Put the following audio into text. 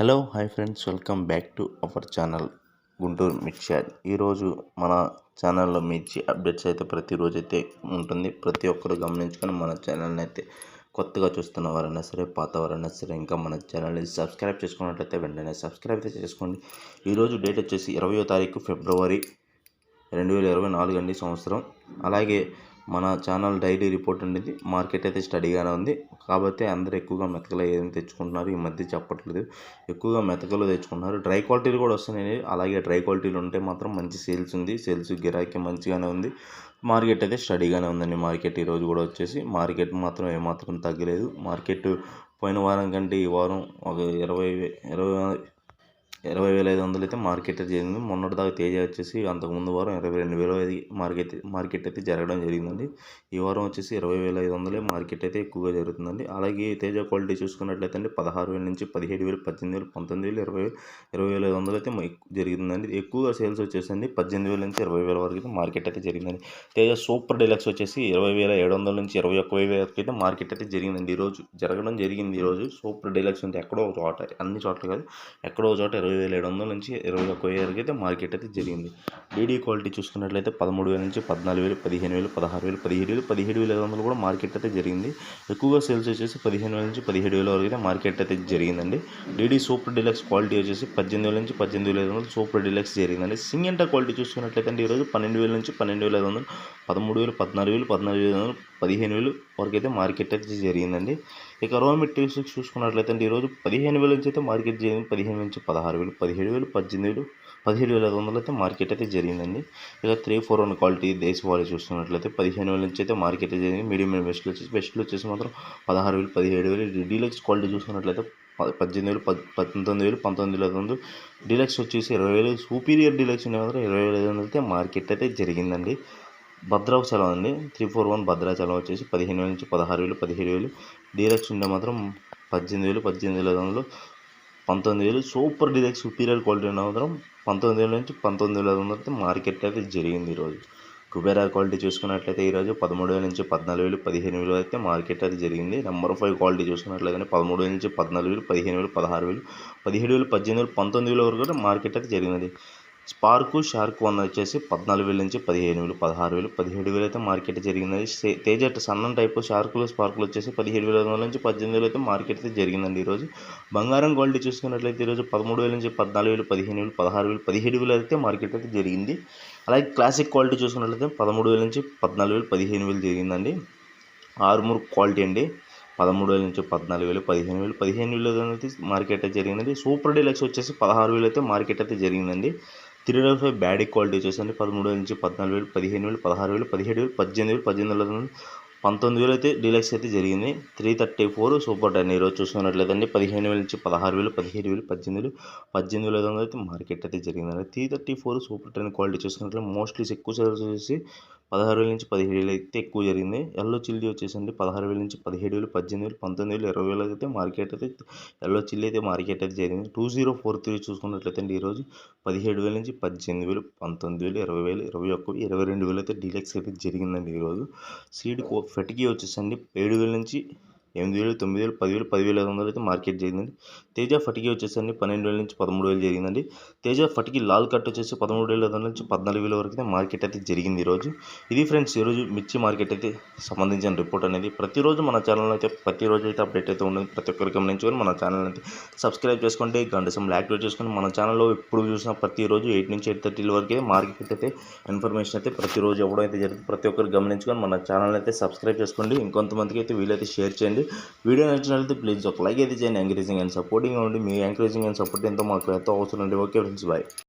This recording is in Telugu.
Hello hi friends. Welcome back to our channel Guntur మిర్చార్ ఈరోజు మన ఛానల్లో మిర్చి అప్డేట్స్ అయితే ప్రతిరోజు అయితే ఉంటుంది. ప్రతి ఒక్కరు గమనించుకొని మన ఛానల్ని అయితే కొత్తగా చూస్తున్న వారైనా సరే పాత వారైనా సరే ఇంకా మన ఛానల్ని సబ్స్క్రైబ్ చేసుకున్నట్లయితే వెంటనే సబ్స్క్రైబ్ అయితే చేసుకోండి. ఈరోజు డేట్ వచ్చేసి ఇరవయో తారీఖు ఫిబ్రవరి రెండు వేల ఇరవై నాలుగు అండి సంవత్సరం. అలాగే మన ఛానల్ డైలీ రిపోర్ట్ అనేది మార్కెట్ అయితే స్టడీగానే ఉంది. కాబట్టి అందరూ ఎక్కువగా మెతకలు ఏదైనా తెచ్చుకుంటున్నారు? ఈ మధ్య చెప్పట్లేదు. ఎక్కువగా మెతకలు తెచ్చుకుంటున్నారు. డ్రై క్వాలిటీలు కూడా వస్తున్నాయి. అలాగే డ్రై క్వాలిటీలు ఉంటే మాత్రం మంచి సేల్స్ ఉంది. సేల్స్ గిరాకీ మంచిగానే ఉంది. మార్కెట్ అయితే స్టడీగానే ఉందండి. మార్కెట్ ఈరోజు కూడా వచ్చేసి మార్కెట్ మాత్రం ఏమాత్రం తగ్గలేదు. మార్కెట్ పోయిన వారం కంటే ఈ వారం ఒక ఇరవై ఇరవై ఇరవై వేల ఐదు వందలు అయితే మార్కెట్ అయితే జరిగింది. మొన్నటి దాకా తేజ వచ్చేసి అంతకుముందు వారం ఇరవై రెండు వేల మార్కెట్ మార్కెట్ అయితే జరగడం జరిగిందండి. ఈ వారం వచ్చేసి ఇరవై వేల ఐదు వందలే మార్కెట్ అయితే ఎక్కువగా జరుగుతుందండి. అలాగే తేజ క్వాలిటీ చూసుకున్నట్లయితే అండి పదహారు వేల నుంచి పదిహేడు వేలు పద్దెనిమిది వేలు పంతొమ్మిది వేలు ఇరవై ఇరవై వేల ఐదు వందలు అయితే జరిగిందండి. ఎక్కువగా సేల్స్ వచ్చేసండి పద్దెనిమిది వేల నుంచి ఇరవై వేల వరకు అయితే మార్కెట్ అయితే జరిగిందండి. తేజ సూపర్ డీలక్స్ వచ్చేసి ఇరవై వేల ఏడు వందల నుంచి ఇరవై ఒక్క వేల వరకు అయితే మార్కెట్ అయితే జరిగిందండి. ఈరోజు జరగడం జరిగింది. ఈరోజు సూపర్ డీలక్స్ అంటే ఎక్కడో ఒక చోట అన్ని చోట్ల కాదు ఎక్కడో ఒక చోట ఇరవై వేల ఏడు వందల నుంచి ఇరవై ఒక్క వరకు అయితే మార్కెట్ అయితే జరిగింది. డీడీ క్వాలిటీ చూసుకున్నట్లయితే పదమూడు వేల నుంచి పద్నాలుగు వేలు పదిహేను వేలు పదహారు వేలు పదిహేడు వేలు పదిహేడు వేల ఐదు వందలు కూడా మార్కెట్ అయితే జరిగింది. ఎక్కువగా సేల్స్ వచ్చేసి పదిహేను వేల నుంచి పదిహేడు వేల వరకు అయితే మార్కెట్ అయితే జరిగిందండి. డీడీ సూపర్ డిలక్స్ క్వాలిటీ వచ్చేసి పద్దెనిమిది వేల నుంచి పద్దెనిమిది వేల ఐదు వందలు సూపర్ డిలక్స్ జరిగిందండి. సింగంటా క్వాలిటీ చూసుకున్నట్లయితే అండి ఈరోజు పన్నెండు వేల నుంచి పన్నెండు వేల ఐదు వందలు పదమూడు వేలు పద్నాలుగు వేలు పద్నాలుగు వేల ఐదు వందలు పదిహేను వేలు వరకు అయితే మార్కెట్ అయితే జరిగిందండి. ఇక రో మెటీరియల్స్ చూసుకున్నట్లయితే అండి ఈరోజు పదిహేను వేల నుంచి అయితే మార్కెట్ జరిగింది. పదిహేను నుంచి పదహారు వేలు పదిహేడు వేలు పద్దెనిమిది వేలు పదిహేడు వేల ఐదు వందలు అయితే మార్కెట్ అయితే జరిగిందండి. ఇక త్రీ ఫోర్ వన్ క్వాలిటీ దేశవాళీ చూసుకున్నట్లయితే పదిహేను వేల నుంచి అయితే మార్కెట్ జరిగింది. మీడియం మీడియం బెస్ట్లు వచ్చేసి బెస్ట్లు వచ్చేసి మాత్రం పదహారు వేలు పదిహేడు వేలు డీలక్స్ క్వాలిటీ చూసుకున్నట్లయితే పద్దెనిమిది వేలు పంతొమ్మిది వేలు పంతొమ్మిది వేల ఐదు వందలు. డీలక్స్ వచ్చేసి ఇరవై వేలు సూపీరియర్ డీలక్స్ ఉన్నాయి మాత్రం ఇరవై వేల ఐదు వందలు అయితే మార్కెట్ అయితే జరిగిందండి. భద్రాచలం అండి. త్రీ ఫోర్ వన్ భద్రాచలం వచ్చేసి పదిహేను వేల నుంచి పదహారు వేలు పదిహేడు వేలు. డీలక్స్ ఉండే మాత్రం పద్దెనిమిది వేలు పద్దెనిమిది వేల వందలు. పంతొమ్మిది వేలు. సూపర్ డీలక్స్ సుపీరియర్ క్వాలిటీ ఉన్న మాత్రం పంతొమ్మిది వేల నుంచి పంతొమ్మిది వేల వందల మార్కెట్ అయితే జరిగింది ఈరోజు. కుబేరా క్వాలిటీ చూసుకున్నట్లయితే ఈరోజు పదమూడు వేల నుంచి పద్నాలుగు వేలు పదిహేను వేలు అయితే మార్కెట్ అయితే జరిగింది. నెంబర్ ఫైవ్ క్వాలిటీ చూసుకున్నట్లయితే పదమూడు వేల నుంచి పద్నాలుగు వేలు పదిహేను వేలు పదహారు వేలు పదిహేడు వేలు పద్దెనిమిది వేలు పంతొమ్మిది వేల వరకు కూడా మార్కెట్ అయితే జరిగింది. స్పార్కు షార్క్ వన్ వచ్చేసి పద్నాలుగు వేల నుంచి పదిహేను వేలు పదహారు వేలు పదిహేడు వేలు అయితే మార్కెట్ జరిగింది తేజ సన్న టైప్ షార్కులు స్పార్కులు వచ్చేసి పదిహేడు వేల వందల నుంచి పద్దెనిమిది వేలు అయితే మార్కెట్ అయితే జరిగిందండి ఈరోజు. బంగారం క్వాలిటీ చూసుకున్నట్లయితే ఈరోజు పదమూడు వేల నుంచి పద్నాలుగు వేలు పదిహేను వేలు పదహారు వేలు పదిహేడు వేలు అయితే మార్కెట్ అయితే జరిగింది. అలాగే క్లాసిక్ క్వాలిటీ చూసుకున్నట్లయితే పదమూడు వేల నుంచి పద్నాలుగు వేలు పదిహేను వేలు జరిగిందండి. ఆరుమూరు క్వాలిటీ అండి. పదమూడు వేల నుంచి పద్నాలుగు వేలు పదిహేను వేలు పదిహేను వేలు అయితే మార్కెట్ అయితే జరిగిందండి. సూపర్ డీలక్స్ వచ్చేసి పదహారు వేలు అయితే మార్కెట్ అయితే జరిగిందండి. త్రీ బ్యాడ్ ఫైవ్ క్వాలిటీ వచ్చేసండి పదమూడు వేల నుంచి పద్నాలుగు వేలు పదిహేను వేలు పదహారు వేలు పదిహేడు వేలు పద్దెనిమిది వేలు పద్దెనిమిది వేల పంతొమ్మిది వేలు అయితే డీలక్స్ అయితే జరిగింది. Three thirty four super ten ఈరోజు చూసుకున్నట్లయితే పదిహేను వేల నుంచి పదహారు వేలు పదిహేడు వేలు పద్దెనిమిది వేలు పద్దెనిమిది వేల ఐదు వందలు అయితే మార్కెట్ అయితే జరిగిందండి three thirty four super ten quality చూసుకున్నట్లయితే మోస్ట్లీ ఎక్కువ సేల్స్ వచ్చేసి పదహారు వేల నుంచి పదిహేడు వేలు అయితే ఎక్కువ జరిగింది. ఎల్లో చిల్లీ వచ్చేసండి పదహారు వేల నుంచి పదిహేడు వేలు పద్దెనిమిది వేలు పంతొమ్మిది వేలు ఇరవై వేలు అయితే మార్కెట్ అయితే ఎల్లో చిల్లీ అయితే మార్కెట్ అయితే జరిగింది. టూ జీరో ఫోర్ త్రీ చూసుకున్నట్లయితే అండి ఈరోజు పదిహేడు వేల నుంచి పద్దెనిమిది వేలు పంతొమ్మిది వేలు ఇరవై వేలు ఇరవై ఒక్క ఇరవై రెండు వేలు అయితే డీలక్స్ అయితే జరిగిందండి ఈరోజు. సీడ్ ఫెటికీ వచ్చేసండి ఏడు వేల నుంచి ఎనిమిది వేలు తొమ్మిది వేలు పదివేలు పదివేల ఐదు వందలు అయితే మార్కెట్ జరిగిందండి. తేజ ఫటికి వచ్చేసండి పన్నెండు వేల నుంచి పదమూడు వేలు జరిగిందండి. తేజ ఫటికి లాల్ కట్ వచ్చేసి పదమూడు వేల ఐదు వందల నుంచి పద్నాలుగు వేల వరకు అయితే మార్కెట్ అయితే జరిగింది ఈరోజు. ఇది ఫ్రెండ్స్ ఈరోజు మిర్చి మార్కెట్ అయితే సంబంధించిన రిపోర్ట్ అనేది. ప్రతిరోజు మన ఛానల్ అయితే ప్రతిరోజు అయితే అప్డేట్ అయితే ఉండదు. ప్రతి ఒక్కరు గమనించుకొని మన ఛానల్ అయితే సబ్స్క్రైబ్ చేసుకోండి గంట సమయంలో యాక్టివేట్ చేసుకొని మన ఛానల్లో ఎప్పుడు చూసినా ప్రతిరోజు ఎయిట్ నుంచి ఎయిట్ థర్టీల వరకు అయితే మార్కెట్ అయితే ఇన్ఫర్మేషన్ అయితే ప్రతిరోజు అయితే జరుగుతుంది. ప్రతి ఒక్కరు గమనించుకొని మన ఛానల్ అయితే సబ్స్క్రైబ్ చేసుకోండి. ఇంకొంతమందికి అయితే వీలైతే షేర్ చేయండి. వీడియో నచ్చినట్లయితే ప్లీజ్ ఒక లైక్ అయితే చేయండి. ఎంకరేజింగ్ అండ్ సపోర్టింగ్ ఉండి మీ ఎంకరేజింగ్ అండ్ సపోర్ట్ ఎంతో మాకు ఎంతో అవసరం అండి. Okay friends bye